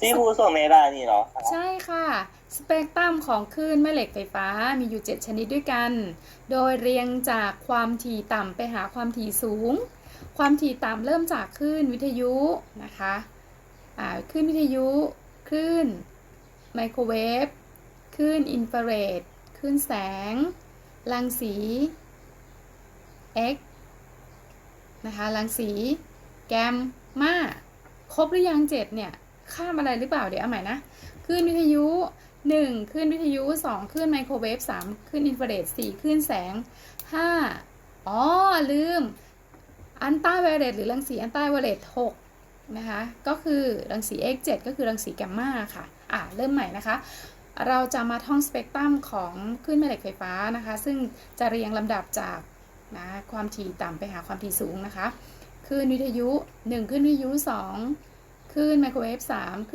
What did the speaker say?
ที่ครูส่งในบ้านนี่เหรอใช่ค่ะ สเปกตรัมของคลื่นแม่เหล็กไฟฟ้ามีอยู่ 7 ชนิดด้วยกัน โดยเรียงจากความถี่ต่ำไปหาความถี่สูง ความถี่ต่ำเริ่มจากคลื่นวิทยุนะคะอ่าคลื่นวิทยุคลื่นไมโครเวฟคลื่นอินฟราเรดคลื่นแสง รังสี X นะคะ รังสี แกมมา ครบหรือยังเจ็ดเนี่ย ข้ามอะไรหรือเปล่าเดี๋ยวเอาใหม่นะคลื่นวิทยุ 1 คลื่นวิทยุ 2 คลื่นไมโครเวฟ 3 คลื่นอินฟราเรด 4 คลื่นแสง 5 อ๋อ ลืม อันต้าไวเลตหรือรังสีอันต้าไวเลต6นะคะ ก็คือรังสี X7 ก็คือรังสีแกมมาค่ะ อะเริ่มใหม่นะคะ เราจะมาท่องสเปกตรัมของคลื่นแม่เหล็กไฟฟ้านะคะ ซึ่งจะเรียงลำดับจากนะความถี่ต่ำไปหาความถี่สูงนะคะคลื่นวิทยุ 1 คลื่นวิทยุ 2 ขึ้นไมโครเวฟ3